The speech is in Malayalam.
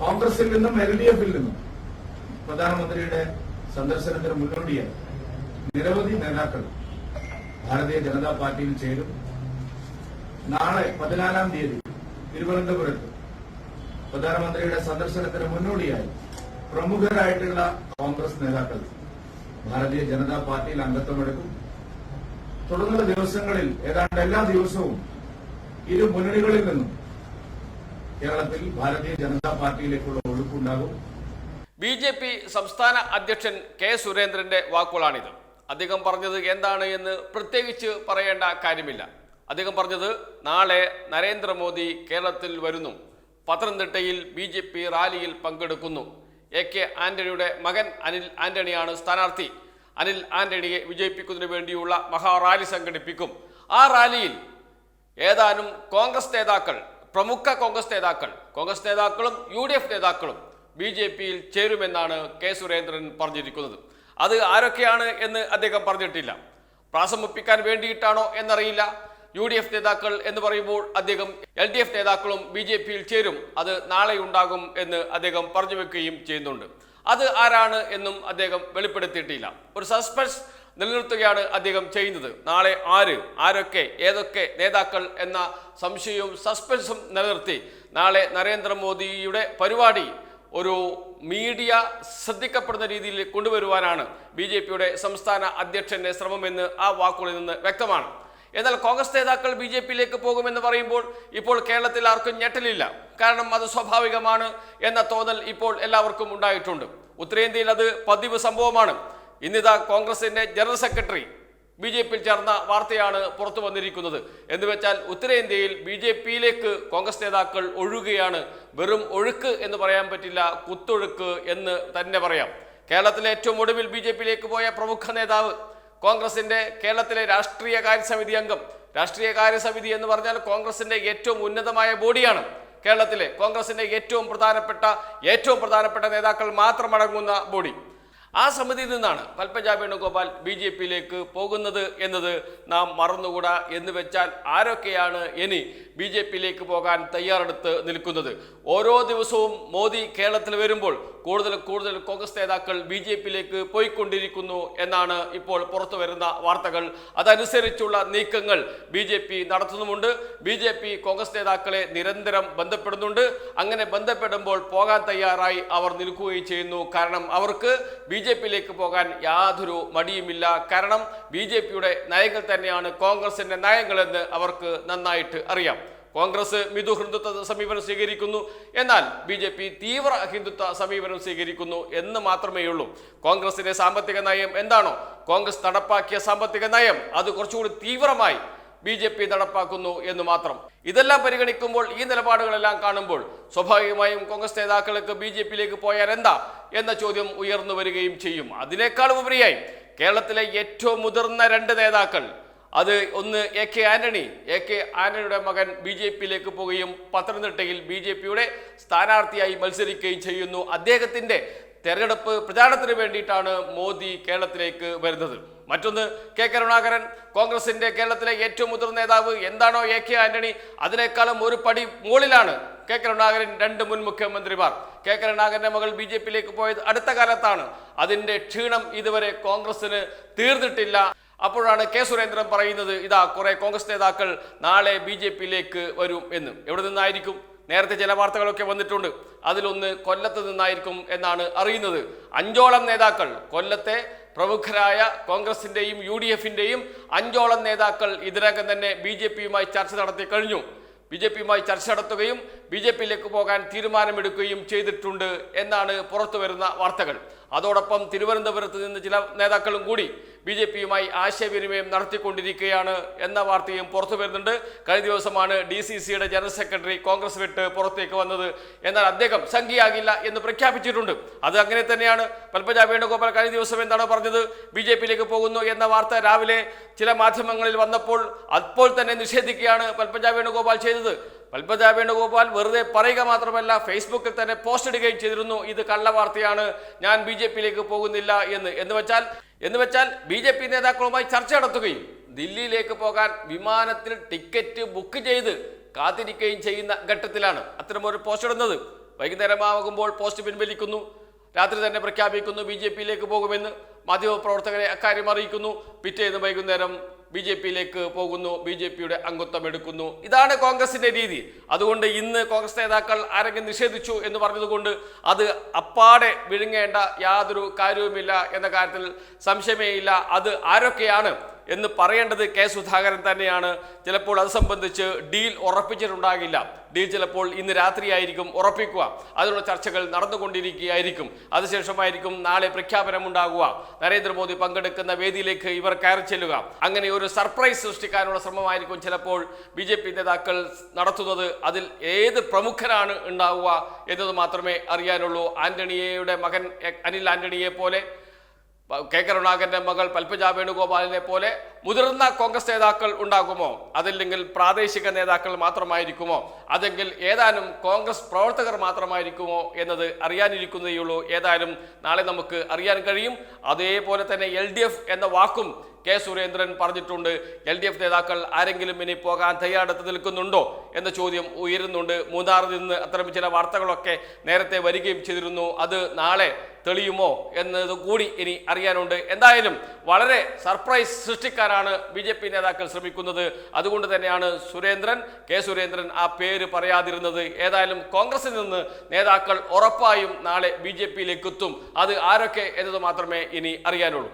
കോൺഗ്രസിൽ നിന്നും എൽ ഡി എഫിൽ നിന്നും പ്രധാനമന്ത്രിയുടെ സന്ദർശനത്തിന് മുന്നോടിയായി നിരവധി നേതാക്കൾ ഭാരതീയ ജനതാ പാർട്ടിയിൽ ചേരും. നാളെ പതിനാലാം തീയതി തിരുവനന്തപുരത്ത് പ്രധാനമന്ത്രിയുടെ സന്ദർശനത്തിന് മുന്നോടിയായി പ്രമുഖരായിട്ടുള്ള കോൺഗ്രസ് നേതാക്കൾ ഭാരതീയ ജനതാ പാർട്ടിയിൽ അംഗത്വമെടുക്കും. തുടർന്നുള്ള ദിവസങ്ങളിൽ ഏതാണ്ട് എല്ലാ ദിവസവും ഇരു മുന്നണികളിൽ നിന്നും കേരളത്തിൽ ഭാരതീയ ജനതാ പാർട്ടിയിലേക്കുള്ള ഒഴുക്കുണ്ടാകും. ബി ജെ പി സംസ്ഥാന അധ്യക്ഷൻ കെ സുരേന്ദ്രന്റെ വാക്കുകളാണിത്. അദ്ദേഹം പറഞ്ഞത് എന്താണ് എന്ന് പ്രത്യേകിച്ച് പറയേണ്ട കാര്യമില്ല. അദ്ദേഹം പറഞ്ഞത് നാളെ നരേന്ദ്രമോദി കേരളത്തിൽ വരുന്നു. പത്തനംതിട്ടയിൽ ബി ജെ പി റാലിയിൽ പങ്കെടുക്കുന്നു. എ കെ ആന്റണിയുടെ മകൻ അനിൽ ആന്റണിയാണ് സ്ഥാനാർത്ഥി. അനിൽ ആന്റണിയെ വിജയിപ്പിക്കുന്നതിന് വേണ്ടിയുള്ള മഹാറാലി സംഘടിപ്പിക്കും. ആ റാലിയിൽ ഏതാനും കോൺഗ്രസ് നേതാക്കൾ പ്രമുഖ കോൺഗ്രസ് നേതാക്കൾ കോൺഗ്രസ് നേതാക്കളും യു ഡി എഫ് നേതാക്കളും ബി ജെ പിയിൽ ചേരുമെന്നാണ് കെ സുരേന്ദ്രൻ പറഞ്ഞിരിക്കുന്നത്. അത് ആരൊക്കെയാണ് എന്ന് അദ്ദേഹം പറഞ്ഞിട്ടില്ല. പ്രാസമുപ്പിക്കാൻ വേണ്ടിയിട്ടാണോ എന്നറിയില്ല. യു ഡി എഫ് നേതാക്കൾ എന്ന് പറയുമ്പോൾ അദ്ദേഹം എൽ ഡി എഫ് നേതാക്കളും ബി ജെ പിയിൽ ചേരും. അത് നാളെ ഉണ്ടാകും എന്ന് അദ്ദേഹം പറഞ്ഞു വെക്കുകയും ചെയ്യുന്നുണ്ട്. അത് ആരാണ് എന്നും അദ്ദേഹം വെളിപ്പെടുത്തിയിട്ടില്ല. ഒരു സസ്പെൻസ് നിലനിർത്തുകയാണ് അദ്ദേഹം ചെയ്യുന്നത്. നാളെ ആര് ആരൊക്കെ ഏതൊക്കെ നേതാക്കൾ എന്ന സംശയവും സസ്പെൻസും നിലനിർത്തി നാളെ നരേന്ദ്രമോദിയുടെ പരിപാടി ഒരു മീഡിയ ശ്രദ്ധിക്കപ്പെടുന്ന രീതിയിൽ കൊണ്ടുവരുവാനാണ് ബി ജെ പിയുടെ സംസ്ഥാന അധ്യക്ഷന്റെ ശ്രമമെന്ന് ആ വാക്കുകളിൽ നിന്ന് വ്യക്തമാണ്. എന്നാൽ കോൺഗ്രസ് നേതാക്കൾ ബി ജെ പിയിലേക്ക് പോകുമെന്ന് പറയുമ്പോൾ ഇപ്പോൾ കേരളത്തിൽ ആർക്കും ഞെട്ടലില്ല. കാരണം അത് സ്വാഭാവികമാണ് എന്ന തോന്നൽ ഇപ്പോൾ എല്ലാവർക്കും ഉണ്ടായിട്ടുണ്ട്. ഉത്തരേന്ത്യയിൽ അത് പതിവ് സംഭവമാണ്. ഇന്നിതാ കോൺഗ്രസിന്റെ ജനറൽ സെക്രട്ടറി ബി ജെ പിയിൽ ചേർന്ന വാർത്തയാണ് പുറത്തു വന്നിരിക്കുന്നത്. എന്ന് വെച്ചാൽ ഉത്തരേന്ത്യയിൽ ബി ജെ പിയിലേക്ക് കോൺഗ്രസ് നേതാക്കൾ ഒഴുകുകയാണ്. വെറും ഒഴുക്ക് എന്ന് പറയാൻ പറ്റില്ല കുത്തൊഴുക്ക് എന്ന് തന്നെ പറയാം. കേരളത്തിലെ ഏറ്റവും ഒടുവിൽ ബി ജെ പിയിലേക്ക് പോയ പ്രമുഖ നേതാവ് കോൺഗ്രസിന്റെ കേരളത്തിലെ രാഷ്ട്രീയ കാര്യസമിതി അംഗം. രാഷ്ട്രീയ കാര്യസമിതി എന്ന് പറഞ്ഞാൽ കോൺഗ്രസിന്റെ ഏറ്റവും ഉന്നതമായ ബോഡിയാണ്. കേരളത്തിലെ കോൺഗ്രസിന്റെ ഏറ്റവും പ്രധാനപ്പെട്ട ഏറ്റവും പ്രധാനപ്പെട്ട നേതാക്കൾ മാത്രം അടങ്ങുന്ന ബോഡി. ആ സമിതിയിൽ നിന്നാണ് പൽപ്പജ വേണുഗോപാൽ ബി ജെ പിയിലേക്ക് പോകുന്നത് എന്നത് നാം മറന്നുകൂടാ എന്ന് വെച്ചാൽ ആരൊക്കെയാണ് ഇനി ബി ജെ പിയിലേക്ക് പോകാൻ തയ്യാറെടുത്ത് നിൽക്കുന്നത്? ഓരോ ദിവസവും മോദി കേരളത്തിൽ വരുമ്പോൾ കൂടുതൽ കൂടുതൽ കോൺഗ്രസ് നേതാക്കൾ ബി ജെ പിയിലേക്ക് പോയിക്കൊണ്ടിരിക്കുന്നു എന്നാണ് ഇപ്പോൾ പുറത്തു വരുന്ന വാർത്തകൾ. അതനുസരിച്ചുള്ള നീക്കങ്ങൾ ബി ജെ പി നടത്തുന്നുമുണ്ട്. ബി ജെ പി കോൺഗ്രസ് നേതാക്കളെ നിരന്തരം ബന്ധപ്പെടുന്നുണ്ട്. അങ്ങനെ ബന്ധപ്പെടുമ്പോൾ പോകാൻ തയ്യാറായി അവർ നിൽക്കുകയും ചെയ്യുന്നു. കാരണം അവർക്ക് ബി ജെ പിയിലേക്ക് പോകാൻ യാതൊരു മടിയുമില്ല. കാരണം ബി ജെ പിയുടെ നയങ്ങൾ തന്നെയാണ് കോൺഗ്രസിന്റെ നയങ്ങളെന്ന് അവർക്ക് നന്നായിട്ട് അറിയാം. കോൺഗ്രസ് മിതു ഹിന്ദുത്വ സമീപനം സ്വീകരിക്കുന്നു. എന്നാൽ ബി ജെ പി തീവ്ര ഹിന്ദുത്വ സമീപനം സ്വീകരിക്കുന്നു എന്ന് മാത്രമേ ഉള്ളൂ. കോൺഗ്രസിന്റെ സാമ്പത്തിക നയം എന്താണോ? കോൺഗ്രസ് നടപ്പാക്കിയ സാമ്പത്തിക നയം അത് കുറച്ചുകൂടി തീവ്രമായി ബി ജെ പി നടപ്പാക്കുന്നു എന്ന് മാത്രം. ഇതെല്ലാം പരിഗണിക്കുമ്പോൾ ഈ നിലപാടുകളെല്ലാം കാണുമ്പോൾ സ്വാഭാവികമായും കോൺഗ്രസ് നേതാക്കൾക്ക് ബി ജെ പിയിലേക്ക് പോയാൽ എന്താ എന്ന ചോദ്യം ഉയർന്നു വരികയും ചെയ്യും. അതിനേക്കാളും ഉപരിയായി കേരളത്തിലെ ഏറ്റവും മുതിർന്ന രണ്ട് നേതാക്കൾ അത് ഒന്ന് A K Antony A K ആന്റണിയുടെ മകൻ ബി ജെ പിയിലേക്ക് പോവുകയും പത്തനംതിട്ടയിൽ ബി ജെ പിയുടെ സ്ഥാനാർത്ഥിയായി മത്സരിക്കുകയും ചെയ്യുന്നു. അദ്ദേഹത്തിന്റെ തെരഞ്ഞെടുപ്പ് പ്രചാരണത്തിന് വേണ്ടിയിട്ടാണ് മോദി കേരളത്തിലേക്ക് വരുന്നത്. മറ്റൊന്ന് കെ കരുണാകരൻ കോൺഗ്രസിന്റെ കേരളത്തിലെ ഏറ്റവും മുതിർന്ന നേതാവ് എന്താണോ എ കെ ആന്റണി അതിനേക്കാളും ഒരു പടി മുകളിലാണ് കെ കരുണാകരൻ രണ്ട് മുൻ മുഖ്യമന്ത്രിമാർ. കെ കരുണാകരന്റെ മകൾ ബി ജെ പിയിലേക്ക് പോയത് അടുത്ത കാലത്താണ്. അതിന്റെ ക്ഷീണം ഇതുവരെ കോൺഗ്രസിന് തീർന്നിട്ടില്ല. അപ്പോഴാണ് കെ സുരേന്ദ്രൻ പറയുന്നത് ഇതാ കുറെ കോൺഗ്രസ് നേതാക്കൾ നാളെ ബി ജെ പിയിലേക്ക് വരും എന്ന്. എവിടെ നിന്നായിരിക്കും? നേരത്തെ ചില വാർത്തകളൊക്കെ വന്നിട്ടുണ്ട്. അതിലൊന്ന് കൊല്ലത്ത് നിന്നായിരിക്കും എന്നാണ് അറിയുന്നത്. അഞ്ചോളം നേതാക്കൾ കൊല്ലത്തെ പ്രമുഖരായ കോൺഗ്രസിന്റെയും യു ഡി എഫിന്റെയും അഞ്ചോളം നേതാക്കൾ ഇതിനകം തന്നെ ബി ജെ പിയുമായി ചർച്ച നടത്തി കഴിഞ്ഞു. ബി ജെ പിയുമായി ചർച്ച നടത്തുകയും ബി ജെ പിയിലേക്ക് പോകാൻ തീരുമാനമെടുക്കുകയും ചെയ്തിട്ടുണ്ട് എന്നാണ് പുറത്തു വരുന്ന വാർത്തകൾ. അതോടൊപ്പം തിരുവനന്തപുരത്ത് നിന്ന് ചില നേതാക്കളും കൂടി ബി ജെ പിയുമായി ആശയവിനിമയം നടത്തിക്കൊണ്ടിരിക്കുകയാണ് എന്ന വാർത്തയും പുറത്തു വരുന്നുണ്ട്. കഴിഞ്ഞ ദിവസമാണ് ഡി സി സിയുടെ ജനറൽ സെക്രട്ടറി കോൺഗ്രസ് വിട്ട് പുറത്തേക്ക് വന്നത്. എന്നാൽ അദ്ദേഹം സംഖ്യയാകില്ല എന്ന് പ്രഖ്യാപിച്ചിട്ടുണ്ട്. അത് അങ്ങനെ തന്നെയാണ്. പൽപ്പജ വേണുഗോപാൽ കഴിഞ്ഞ ദിവസം എന്താണ് പറഞ്ഞത്? ബി ജെ പിയിലേക്ക് പോകുന്നു എന്ന വാർത്ത രാവിലെ ചില മാധ്യമങ്ങളിൽ വന്നപ്പോൾ അപ്പോൾ തന്നെ നിഷേധിക്കുകയാണ് പൽപ്പജ വേണുഗോപാൽ ചെയ്തത്. പൽപ്പജ വേണുഗോപാൽ വെറുതെ പറയുക മാത്രമല്ല ഫേസ്ബുക്കിൽ തന്നെ പോസ്റ്റ് ഇടുകയും ചെയ്തിരുന്നു. ഇത് കള്ളവാർത്തയാണ് ഞാൻ ബി ജെ പിയിലേക്ക് പോകുന്നില്ല എന്ന്. എന്ന് വെച്ചാൽ എന്ന് വെച്ചാൽ ബി ജെ പി നേതാക്കളുമായി ചർച്ച നടത്തുകയും ദില്ലിയിലേക്ക് പോകാൻ വിമാനത്തിൽ ടിക്കറ്റ് ബുക്ക് ചെയ്ത് കാത്തിരിക്കുകയും ചെയ്യുന്ന ഘട്ടത്തിലാണ് അത്തരമൊരു പോസ്റ്റ് ഇടുന്നത്. വൈകുന്നേരമാകുമ്പോൾ പോസ്റ്റ് പിൻവലിക്കുന്നു. രാത്രി തന്നെ പ്രഖ്യാപിക്കുന്നു ബി ജെ പിയിലേക്ക് പോകുമെന്ന്. മാധ്യമപ്രവർത്തകരെ അക്കാര്യം അറിയിക്കുന്നു. പിറ്റേന്ന് വൈകുന്നേരം ബി ജെ പിയിലേക്ക് പോകുന്നു ബി ജെ പിയുടെ അംഗത്വം എടുക്കുന്നു. ഇതാണ് കോൺഗ്രസിന്റെ രീതി. അതുകൊണ്ട് ഇന്ന് കോൺഗ്രസ് നേതാക്കൾ ആരെങ്കിലും നിഷേധിച്ചു എന്ന് പറഞ്ഞതുകൊണ്ട് അത് അപ്പാടെ വിഴുങ്ങേണ്ട യാതൊരു കാര്യവുമില്ല എന്ന കാര്യത്തിൽ സംശയമേ ഇല്ല അത് ആരൊക്കെയാണ് എന്ന് പറയേണ്ടത് കെ സുധാകരൻ തന്നെയാണ്. ചിലപ്പോൾ അത് സംബന്ധിച്ച് ഡീൽ ഉറപ്പിച്ചിട്ടുണ്ടാകില്ല. ഡീൽ ചിലപ്പോൾ ഇന്ന് രാത്രിയായിരിക്കും ഉറപ്പിക്കുക. അതിനുള്ള ചർച്ചകൾ നടന്നുകൊണ്ടിരിക്കുകയായിരിക്കും. അതിനുശേഷമായിരിക്കും നാളെ പ്രഖ്യാപനം ഉണ്ടാകുക നരേന്ദ്രമോദി പങ്കെടുക്കുന്ന വേദിയിലേക്ക് ഇവർ കയറി ചെല്ലുക. അങ്ങനെ ഒരു സർപ്രൈസ് സൃഷ്ടിക്കാനുള്ള ശ്രമമായിരിക്കും ചിലപ്പോൾ ബി ജെ പി നേതാക്കൾ നടത്തുന്നത്. അതിൽ ഏത് പ്രമുഖരാണ് ഉണ്ടാവുക എന്നത് മാത്രമേ അറിയാനുള്ളൂ. ആന്റണിയുടെ മകൻ അനിൽ ആന്റണിയെ പോലെ കെ കരുണാകരന്റെ മകൾ പൽപ്പജ വേണുഗോപാലിനെ പോലെ മുതിർന്ന കോൺഗ്രസ് നേതാക്കൾ ഉണ്ടാകുമോ? അതല്ലെങ്കിൽ പ്രാദേശിക നേതാക്കൾ മാത്രമായിരിക്കുമോ? അതെങ്കിൽ ഏതാനും കോൺഗ്രസ് പ്രവർത്തകർ മാത്രമായിരിക്കുമോ എന്നത് അറിയാനിരിക്കുന്നതേയുള്ളൂ. ഏതായാലും നാളെ നമുക്ക് അറിയാൻ കഴിയും. അതേപോലെ തന്നെ എൽ എന്ന വാക്കും കെ സുരേന്ദ്രൻ പറഞ്ഞിട്ടുണ്ട് എൽ ഡി എഫ് നേതാക്കൾ ആരെങ്കിലും ഇനി പോകാൻ തയ്യാറെടുത്ത് നിൽക്കുന്നുണ്ടോ എന്ന ചോദ്യം ഉയരുന്നുണ്ട്. മൂന്നാറിൽ നിന്ന് അത്തരം ചില വാർത്തകളൊക്കെ നേരത്തെ വരികയും ചെയ്തിരുന്നു. അത് നാളെ തെളിയുമോ എന്നത് കൂടി ഇനി അറിയാനുണ്ട്. എന്തായാലും വളരെ സർപ്രൈസ് സൃഷ്ടിക്കാനാണ് ബി ജെ പി നേതാക്കൾ ശ്രമിക്കുന്നത്. അതുകൊണ്ട് തന്നെയാണ് സുരേന്ദ്രൻ കെ സുരേന്ദ്രൻ ആ പേര് പറയാതിരുന്നത്. ഏതായാലും കോൺഗ്രസിൽ നിന്ന് നേതാക്കൾ ഉറപ്പായും നാളെ ബി ജെ പിയിലേക്ക് എത്തും അത് ആരൊക്കെ എന്നത് മാത്രമേ ഇനി അറിയാനുള്ളൂ.